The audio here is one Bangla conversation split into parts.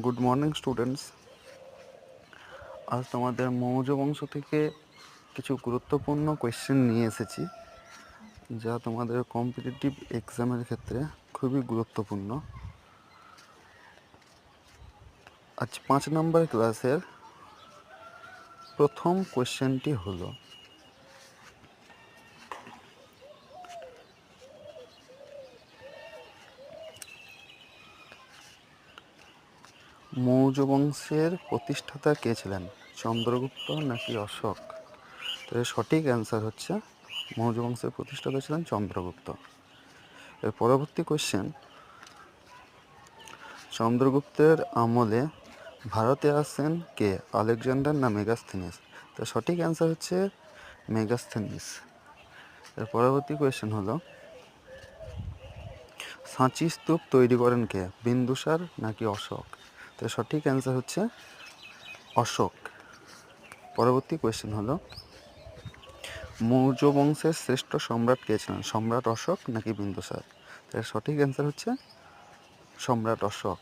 গুড মর্নিং স্টুডেন্টস আজ তোমাদের মৌর্য বংশ থেকে কিছু গুরুত্বপূর্ণ কোয়েশ্চেন নিয়ে এসেছি, যা তোমাদের কম্পিটিটিভ এক্সামের ক্ষেত্রে খুবই গুরুত্বপূর্ণ। আজ পাঁচ নম্বর ক্লাসের প্রথম কোয়েশ্চেনটি হলো মৌর্য বংশের প্রতিষ্ঠাতা কে ছিলেন? চন্দ্রগুপ্ত নাকি অশোক? তো এর সঠিক অ্যান্সার হচ্ছে মৌর্য বংশের প্রতিষ্ঠাতা ছিলেন চন্দ্রগুপ্ত। এর পরবর্তী কোশ্চেন চন্দ্রগুপ্তের আমলে ভারতে আসেন কে? আলেকজান্ডার না মেগাস্থেনিস? তো সঠিক অ্যান্সার হচ্ছে মেগাস্থেনিস। এর পরবর্তী কোয়েশ্চেন হলো, সাঁচি স্তূপ তৈরি করেন কে? বিন্দুসার নাকি অশোক? তো সঠিক অ্যান্সার হচ্ছে অশোক। পরবর্তী কোয়েশ্চেন হলো মৌর্য বংশের শ্রেষ্ঠ সম্রাট কে ছিলেন? সম্রাট অশোক নাকি বিন্দুসার তার সঠিক অ্যান্সার হচ্ছে সম্রাট অশোক।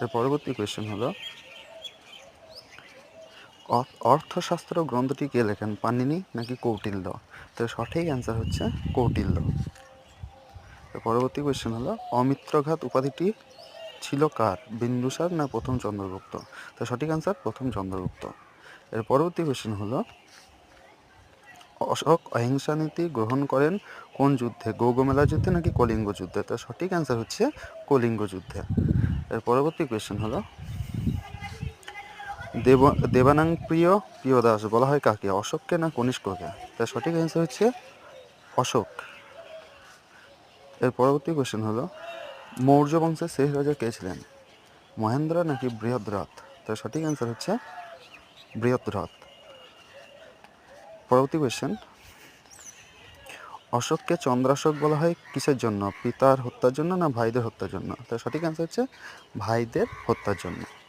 এর পরবর্তী কোয়েশ্চেন হলো অর্থশাস্ত্র গ্রন্থটি কে লেখেন? পানিনি নাকি কৌটিল্য? তো এর সঠিক অ্যান্সার হচ্ছে কৌটিল্য। পরবর্তী কোয়েশ্চেন হলো, অমিত্রঘাত উপাধিটি ছিল কার? বিন্দুসার না প্রথম চন্দ্রগুপ্ত? তো সঠিক অ্যান্সার প্রথম চন্দ্রগুপ্ত। এর পরবর্তী কোয়েশ্চেন হলো, অশোক অহিংসা নীতি গ্রহণ করেন কোন যুদ্ধে? গৌগমেলা যুদ্ধে নাকি কলিঙ্গ যুদ্ধে? তো সঠিক অ্যান্সার হচ্ছে কলিঙ্গ যুদ্ধে। এর পরবর্তী কোয়েশ্চেন হলো, দেব, দেবানাং প্রিয় প্রিয় দাস বলা হয় কাকে? অশোককে না কনিষ্ককে? তার সঠিক অ্যান্সার হচ্ছে অশোক। এর পরবর্তী কোয়েশ্চেন হলো মৌর্য বংশের শেষ রাজা কে ছিলেন? মহেন্দ্র নাকি বৃহদ্রথ? তার সঠিক অ্যান্সার হচ্ছে বৃহদ্রথ। পরবর্তী কোয়েশ্চেন অশোককে চন্দ্রাশোক বলা হয় কিসের জন্য? পিতার হত্যার জন্য না ভাইদের হত্যার জন্য? তার সঠিক অ্যান্সার হচ্ছে ভাইদের হত্যার জন্য।